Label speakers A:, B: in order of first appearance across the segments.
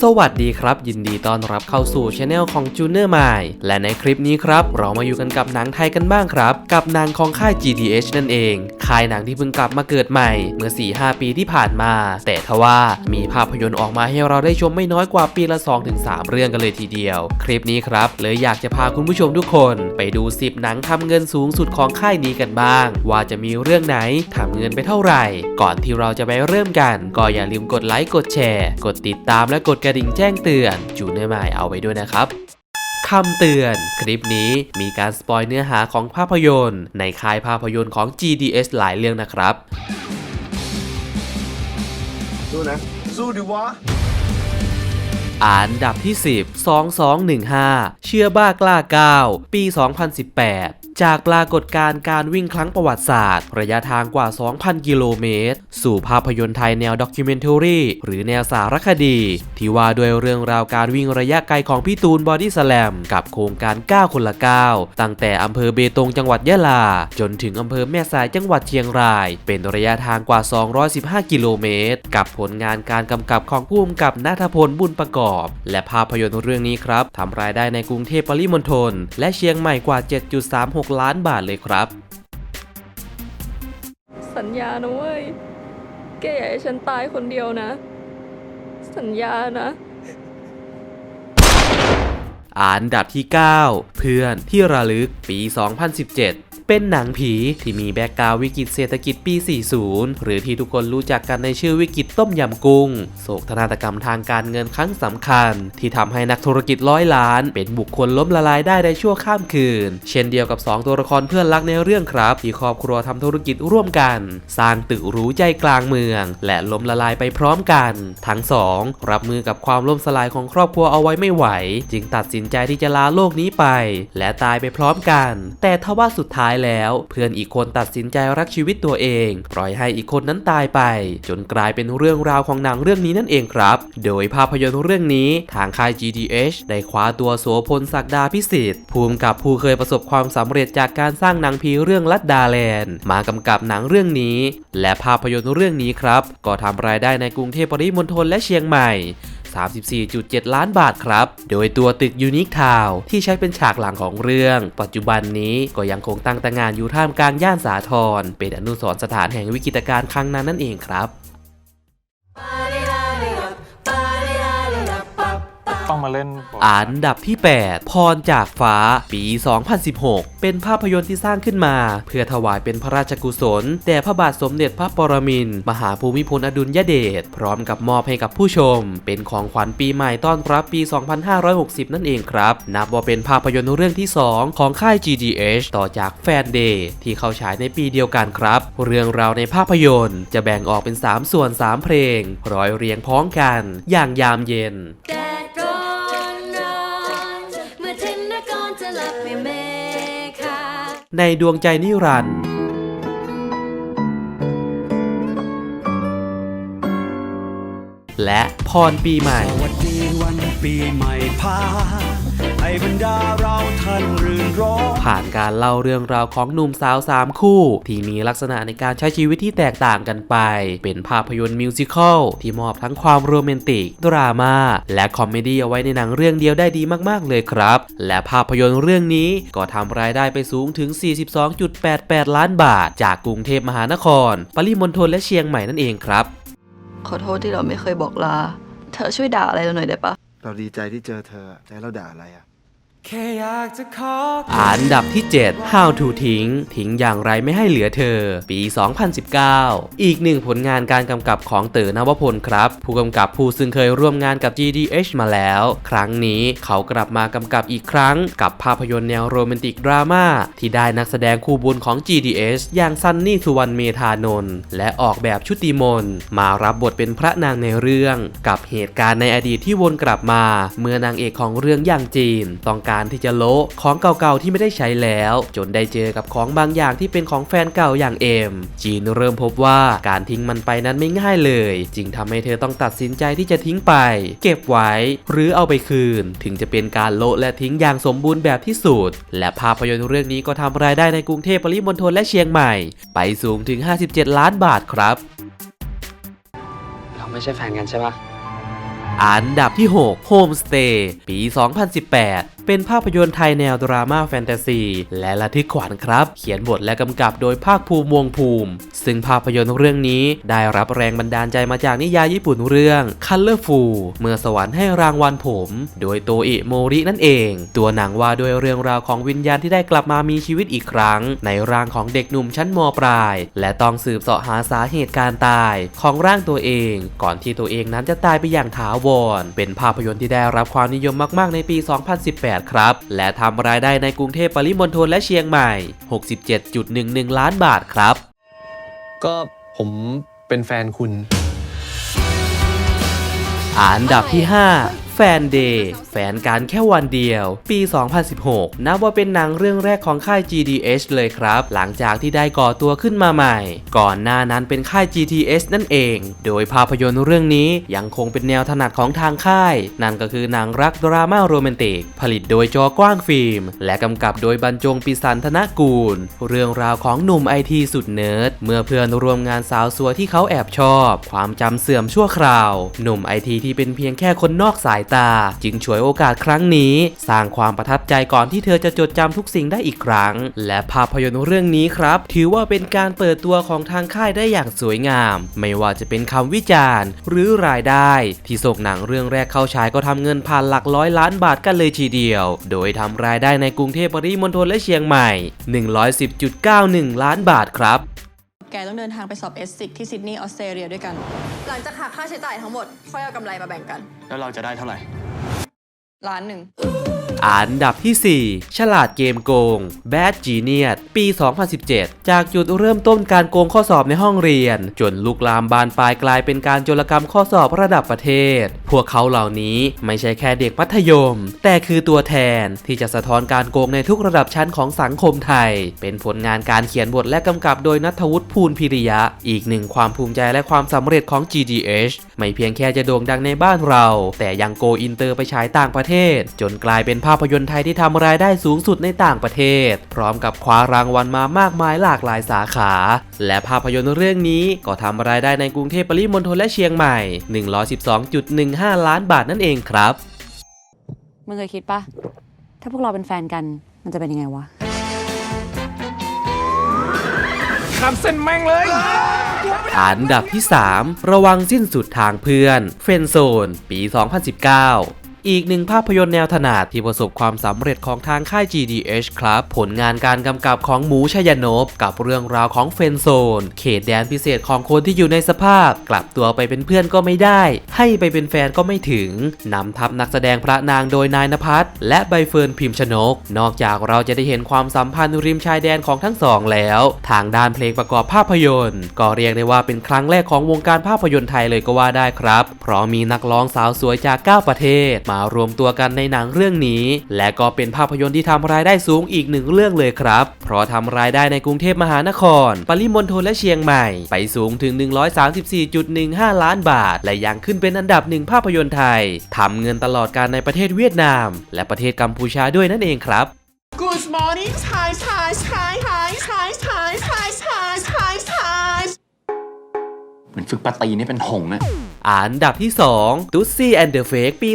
A: สวัสดีครับ ยินดีต้อนรับเข้าสู่ช anel ของ j u n i o r m i และในคลิปนี้ครับ เรามาอยู่กันกับหนังไทยกันบ้างครับ กับหนังของค่าย GDH นั่นเอง ค่ายหนังที่เพิ่งกลับมาเกิดใหม่ เมื่อ 4-5 ปีที่ผ่านมา แต่ทว่ามีภาพยนตร์ออกมาให้เราได้ชมไม่น้อยกว่าปีละ 2-3 เรื่องกันเลยทีเดียว คลิปนี้ครับเลยอยากจะพาคุณผู้ชมทุกคน ไปดู 10 หนังทำเงินสูงสุดของค่ายนี้กันบ้าง ว่าจะมีเรื่องไหนทำเงินไปเท่าไหร่ ก่อนที่เราจะไปเริ่มกัน ก็อย่าลืมกดไลค์กดแชร์ กดติดตามและกดกระดิ่งแจ้งเตือนจูเนอร์มายเอาไว้ด้วยนะครับคำเตือน คลิปนี้มีการสปอยเนื้อหาของภาพยนตร์ ในค่ายภาพยนตร์ของ GDS หลายเรื่องนะครับ
B: สู้นะ สู้ดิวะ
A: อันดับที่ 10 2215 เชื่อบ้ากล้าก้าวปี 2018จากปรากฏการณ์การวิ่งครั้งประวัติศาสตร์ ระยะทางกว่า 2,000 กิโลเมตร สู่ภาพยนตร์ไทยแนวด็อกิเมนท r รีหรือแนวสารคดี ที่ว่าด้วยเรื่องราวการวิ่งระยะไกลของพี่ตูนบอดี้สแลมกับโครงการ 9 คนละ 9 ตั้งแต่อำเภอเบตงจังหวัดยะลา จนถึงอำเภอแม่สายจังหวัดเชียงราย เป็นระยะทางกว่า 215 กิโลเมตร กับผลงานการกำกับของผู้กำกับนัทพลบุญประกอบ และภาพยนตร์เรื่องนี้ครับทำรายได้ในกรุงเทพปริมณฑลและเชียงใหม่กว่า 7.36 6 ล้านบาทเลยครับ
C: สัญญานะเว้ย แกอย่าให้ฉันตายคนเดียวนะ สัญญานะ
A: อันดับที่ 9 เพื่อนที่ระลึกปี 2017เป็นหนังผีที่มีแบกกาววิกฤตเศรษฐกิจปี 40 หรือที่ทุกคนรู้จักกันในชื่อวิกฤตต้มยำกุ้ง โศกนาฏกรรมทางการเงินครั้งสำคัญ ที่ทำให้นักธุรกิจร้อยล้าน เป็นบุคคลล้มละลายได้ในชั่วข้ามคืน เช่นเดียวกับ 2 ตัวละครเพื่อนรักในเรื่องครับ ที่ครอบครัวทำธุรกิจร่วมกัน สร้างตึกหรูใจกลางเมือง และล้มละลายไปพร้อมกัน ทั้งสองรับมือกับความล่มสลายของครอบครัวเอาไว้ไม่ไหว จึงตัดสินนใจที่จะลาโลกนี้ไป และตายไปพร้อมกัน แต่ทว่าสุดท้ายแล้ว เพื่อนอีกคนตัดสินใจรักชีวิตตัวเอง ปล่อยให้อีกคนนั้นตายไป จนกลายเป็นเรื่องราวของหนังเรื่องนี้นั่นเองครับ โดยภาพยนตร์เรื่องนี้ทางค่าย GDH ได้คว้าตัวโสพลศักดาพิสิทธิ์ภูมิกับผู้เคยประสบความสำเร็จจากการสร้างหนังผีเรื่องลัดดาแลนด์มากำกับหนังเรื่องนี้ และภาพยนตร์เรื่องนี้ครับ ก็ทำรายได้ในกรุงเทพปริมณฑลและเชียงใหม่ 34.7 ล้านบาทครับ โดยตัวตึกยูนิคทาวที่ใช้เป็นฉากหลังของเรื่อง ปัจจุบันนี้ก็ยังคงตั้งแต่งานอยู่ท่ามกลางย่านสาทรเป็นอนุสรณ์สถานแห่งวิกฤตการณ์ครั้งนั้นนั่นเองครับ
D: ต้องมาเล่น
A: อันดับที่ 8 พรจากฟ้า ปี 2016 เป็นภาพยนตร์ที่สร้างขึ้นมา เพื่อถวายเป็นพระราชกุศล แด่พระบาทสมเด็จพระปรมินทรมหาภูมิพลอดุลยเดช พร้อมกับมอบให้กับผู้ชม เป็นของขวัญปีใหม่ต้อนรับปี 2560 นั่นเองครับ นับว่าเป็นภาพยนตร์เรื่องที่ 2 ของค่าย GDH ต่อจากแฟนเดย์ที่เข้าฉายในปีเดียวกันครับ เรื่องราวในภาพยนตร์จะแบ่งออกเป็น 3 ส่วน 3 เพลง ร้อยเรียงพ้องกัน อย่างยามเย็น ในดวงใจนิรันดร์และพรปีใหม่
E: สวัสดีวันปีใหม่พา ให้บรรดาเราท่านรื่นรม
A: ผ่านการเล่าเรื่องราวของหนุ่มสาว 3 คู่ ที่มีลักษณะในการใช้ชีวิตที่แตกต่างกันไป เป็นภาพยนตร์มิวสิควลที่มอบทั้งความโรแมนติก ดราม่าและคอมเมดี้เอาไว้ในหนังเรื่องเดียวได้ดีมากๆเลยครับ และภาพยนตร์เรื่องนี้ก็ทำรายได้ไปสูงถึง 42.88 ล้านบาท จากกรุงเทพมหานคร ปริมณฑลและเชียงใหม่นั่นเองครับ
F: ขอโทษที่เราไม่เคยบอกลา เธอช่วยด่าอะไรเราหน่อยได้ปะ
B: เราดีใจที่เจอเธอใจะให้เราด่าอะไรอะ
E: แค่ อั
A: นดับที่ 7 How to ทิ้ง ทิ้งอย่างไรไม่ให้เหลือเธอ ปี 2019 อีกหนึ่งผลงานการกำกับของเต๋อนวพลครับ ผู้กำกับผู้ซึ่งเคยร่วมงานกับ GDH มาแล้ว ครั้งนี้เขากลับมากำกับอีกครั้ง กับภาพยนตร์แนวโรแมนติกดราม่าที่ได้นักแสดงคู่บุญของ GDH อย่างซันนี่สุวรรณเมธานนท์และออกแบบชุติมนมารับบทเป็นพระนางในเรื่อง กับเหตุการณ์ในอดีตที่วนกลับมา เมื่อนางเอกของเรื่องอย่างจีนต้องการที่จะโละของเก่าๆที่ไม่ได้ใช้แล้ว จนได้เจอกับของบางอย่างที่เป็นของแฟนเก่าอย่างเอมจีนเริ่มพบว่าการทิ้งมันไปนั้นไม่ง่ายเลย จึงทำให้เธอต้องตัดสินใจที่จะทิ้งไป เก็บไว้ หรือเอาไปคืน ถึงจะเป็นการโละและทิ้งอย่างสมบูรณ์แบบที่สุด และภาพยนตร์เรื่องนี้ก็ทำรายได้ในกรุงเทพปริมณฑลและเชียงใหม่ ไปสูงถึง 57 ล้านบาทครับ
G: เราไม่ใช่แฟนกันใช่ปะ
A: อันดับที่ 6 Homestay ปี 2018เป็นภาพยนตร์ไทยแนวดราม่าแฟนตาซีและระทึกขวัญครับ เขียนบทและกำกับโดยภาคภูมิวงภูมิ ซึ่งภาพยนตร์เรื่องนี้ได้รับแรงบันดาลใจมาจากนิยายญี่ปุ่นเรื่อง Colorful เมื่อสวรรค์ให้รางวัลผม โดยโตอิโมรินั่นเอง ตัวหนังว่าด้วยเรื่องราวของวิญญาณที่ได้กลับมามีชีวิตอีกครั้ง ในร่างของเด็กหนุ่มชั้นมปลาย และต้องสืบเสาะหาสาเหตุการตายของร่างตัวเอง ก่อนที่ตัวเองนั้นจะตายไปอย่างถาวรเป็นภาพยนตร์ที่ได้รับความนิยมมาก ๆ ในปี 2018ครับ และทำรายได้ในกรุงเทพปริมณฑลและเชียงใหม่ 67.11 ล้านบาทครับ
G: ก็ผมเป็นแฟนคุณ
A: อันดับที่5แฟนเดย์แฟนกันแค่วันเดียว ปี 2016 นับว่าเป็นหนังเรื่องแรกของค่าย GDH เลยครับ หลังจากที่ได้ก่อตัวขึ้นมาใหม่ ก่อนหน้านั้นเป็นค่าย GTH นั่นเอง โดยภาพยนตร์เรื่องนี้ยังคงเป็นแนวถนัดของทางค่าย นั่นก็คือหนังรักดราม่าโรแมนติก ผลิตโดยจอกว้างฟิล์ม และกำกับโดยบรรจงปิสันธนกูล เรื่องราวของหนุ่มไอทีสุดเนิร์ดเมื่อเพื่อนร่วมงานสาวสวยที่เขาแอบชอบ ความจำเสื่อมชั่วคราว หนุ่มไอทีที่เป็นเพียงแค่คนนอกสายตา จึงฉวยโอกาสครั้งนี้ สร้างความประทับใจก่อนที่เธอจะจดจำทุกสิ่งได้อีกครั้ง และภาพยนตร์เรื่องนี้ครับ ถือว่าเป็นการเปิดตัวของทางค่ายได้อย่างสวยงาม ไม่ว่าจะเป็นคำวิจารณ์ หรือรายได้ ที่ส่งหนังเรื่องแรกเข้าฉายก็ทำเงินผ่านหลักร้อยล้านบาทกันเลยทีเดียว โดยทำรายได้ในกรุงเทพปริมณฑลและเชียงใหม่ 110.91 ล้านบาทครับ
H: แกต้องเดินทางไปสอบเอสซิกที่ซิดนีย์ออสเตรเลียด้วยกัน
F: หลังจากหักค่าใช้จ่ายทั้งหมดค่อยเอากำไรมาแบ่งกัน
G: แล้วเราจะได้เท่าไหร่
H: ล้านหนึ่ง
A: อันดับที่ 4 ฉลาดเกมโกง Bad Genius ปี 2017 จากจุดเริ่มต้นการโกงข้อสอบในห้องเรียน จนลุกลามบานปลายกลายเป็นการโจรกรรมข้อสอบระดับประเทศ พวกเขาเหล่านี้ไม่ใช่แค่เด็กมัธยม แต่คือตัวแทนที่จะสะท้อนการโกงในทุกระดับชั้นของสังคมไทย เป็นผลงานการเขียนบทและกำกับโดยนัทวุฒิภูลพิริยะ อีกหนึ่งความภูมิใจและความสำเร็จของ GDH ไม่เพียงแค่จะโด่งดังในบ้านเรา แต่ยังโกอินเตอร์ไปฉายต่างประเทศ จนกลายเป็นภาพยนตร์ไทยที่ทำรายได้สูงสุดในต่างประเทศ พร้อมกับคว้ารางวัลมามากมายหลากหลายสาขา และภาพยนตร์เรื่องนี้ก็ทำรายได้ในกรุงเทพปริมณฑลและเชียงใหม่ 112.15 ล้านบาทนั่นเองครับ
I: มึงเคยคิดปะถ้าพวกเราเป็นแฟนกันมันจะเป็นยังไงวะ
D: ข้ามเส้นแม่งเลย
A: อันดับที่ 3 ระวังสิ้นสุดทางเพื่อน เฟนโซน ปี 2019 อีกหนึ่งภาพยนตร์แนวถนัดที่ประสบความสำเร็จของทางค่าย GDH ครับ ผลงานการกำกับของหมูชยนพกับเรื่องราวของเฟนโซน เขตแดนพิเศษของคนที่อยู่ในสภาพ กลับตัวไปเป็นเพื่อนก็ไม่ได้ ให้ไปเป็นแฟนก็ไม่ถึงนำทัพนักแสดงพระนางโดยนายนภัสและใบเฟิร์นพิมพ์ชนก นอกจากเราจะได้เห็นความสัมพันธ์ริมชายแดนของทั้งสองแล้ว ทางด้านเพลงประกอบภาพยนตร์ ก็เรียกได้ว่าเป็นครั้งแรกของวงการภาพยนตร์ไทยเลยก็ว่าได้ครับ เพราะมีนักร้องสาวสวยจาก 9 ประเทศมารวมตัวกันในหนังเรื่องนี้ และก็เป็นภาพยนตร์ที่ทำรายได้สูงอีกหนึ่งเรื่องเลยครับ เพราะทำรายได้ในกรุงเทพมหานคร ปริมณฑลและเชียงใหม่ ไปสูงถึง 134.15 ล้านบาท และยังขึ้นเป็นอันดับหนึ่งภาพยนตร์ไทยทำเงินตลอดการในประเทศเวียดนาม และประเทศกัมพูชาด้วยนั่นเองครับ
J: Good morning Thai Thai Thai Thai Thai Thai Thai Thai Thai Thai
G: เหมือนฝึกปาตีนี่เป็นหงอะ
A: อันดับที่2 t u s i and the Fake ปี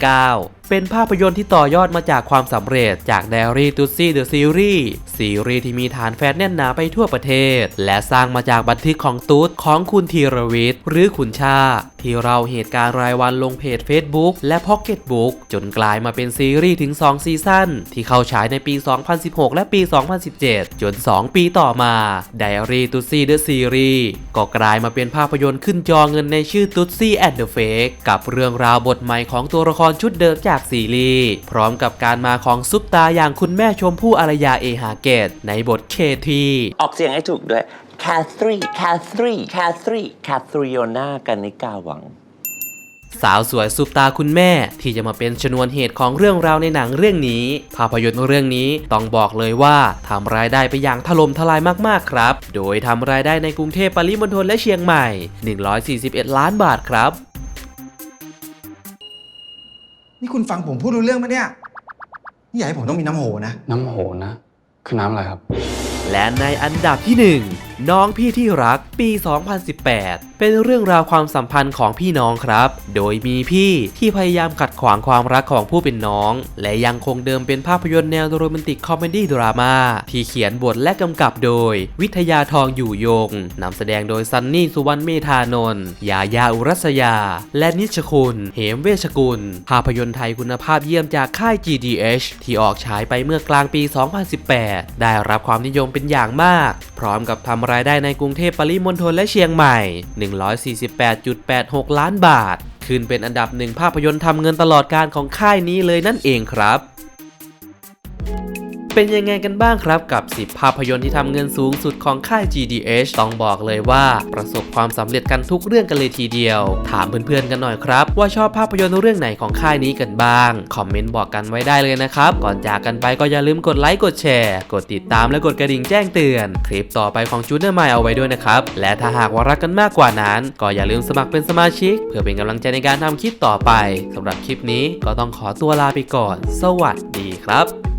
A: 2019 เป็นภาพยนตร์ที่ต่อยอดมาจากความสำเร็จจาก Diary t u s i The Series ซีรีส์ที่มีฐานแฟนแน่นหนาไปทั่วประเทศ และสร้างมาจากบันทึกของตุ๊ดของคุณธีรวิทย์หรือคุณชา ที่เราเหตุการณ์รายวันลงเพจ Facebook และ Pocket Book จนกลายมาเป็นซีรีส์ถึง 2 ซีซั่นที่เข้าฉายในปี 2016 และปี 2017 จน 2 ปีต่อมา Diary t u s i The Series ก็กลายมาเป็นภาพยนตร์ขึ้นจอเงินในชื่อ Tutsi and the Fake กับเรื่องราวบทใหม่ของตัวละครชุดเดิมจากซีรีส์พร้อมกับการมาของซุปตาอย่างคุณแม่ชมพู่อารยาเอหาเกต ในบทเคที
J: ออกเสียงให้ถูกด้วยแคทรีแคทรีแคทรีแคทริโอนากันนิกาหวัง
A: สาวสวยซุปตาคุณแม่ ที่จะมาเป็นชนวนเหตุของเรื่องราวในหนังเรื่องนี้ ภาพยนตร์เรื่องนี้ต้องบอกเลยว่าทำรายได้ไปอย่างถล่มทลายมากๆครับ โดยทำรายได้ในกรุงเทพปริมณฑลและเชียงใหม่ 141 ล้านบาทครับ
B: นี่คุณฟังผมพูดรู้เรื่องไหมเนี่ย นี่อยากให้ผมต้องมีน้ำโหนะ
G: น้ำโหนะ คือน้ำอะไรครับ
A: และในอันดับที่ น้องพี่ที่รักปี 2018 เป็นเรื่องราวความสัมพันธ์ของพี่น้องครับ โดยมีพี่ที่พยายามขัดขวางความรักของผู้เป็นน้อง และยังคงเดิมเป็นภาพยนตร์แนวโรแมนติกคอมเมดี้ดราม่าที่เขียนบทและกำกับโดย วิทยาทองอยู่ยงนำแสดงโดยซันนี่สุวรรณเมธานนท์ยายาอุรัสยา และนิชคุณ เหมเวชกุล ภาพยนตร์ไทยคุณภาพเยี่ยมจากค่าย GDH ที่ออกฉายไปเมื่อกลางปี 2018 ได้รับความนิยมเป็นอย่างมาก พร้อมกับทำรายได้ในกรุงเทพปริมณฑลและเชียงใหม่ 148.86 ล้านบาท ขึ้นเป็นอันดับหนึ่งภาพยนตร์ทำเงินตลอดการของค่ายนี้เลยนั่นเองครับ เป็นยังไงกันบ้างครับกับ 10 ภาพยนตร์ที่ทำเงินสูงสุดของค่าย GDH ต้องบอกเลยว่าประสบความสำเร็จกันทุกเรื่องกันเลยทีเดียว ถามเพื่อนๆกันหน่อยครับ ว่าชอบภาพยนตร์เรื่องไหนของค่ายนี้กันบ้าง คอมเมนต์บอกกันไว้ได้เลยนะครับ ก่อนจากกันไปก็อย่าลืมกดไลค์กดแชร์ กดติดตามและกดกระดิ่งแจ้งเตือน คลิปต่อไปของจูเนอร์ไมเอาไว้ด้วยนะครับ และถ้าหากว่ารักกันมากกว่านั้น ก็อย่าลืมสมัครเป็นสมาชิก เพื่อเป็นกำลังใจในการทำคลิปต่อไปสำหรับคลิปนี้ก็ต้องขอตัวลาไปก่อน สวัสดีครับ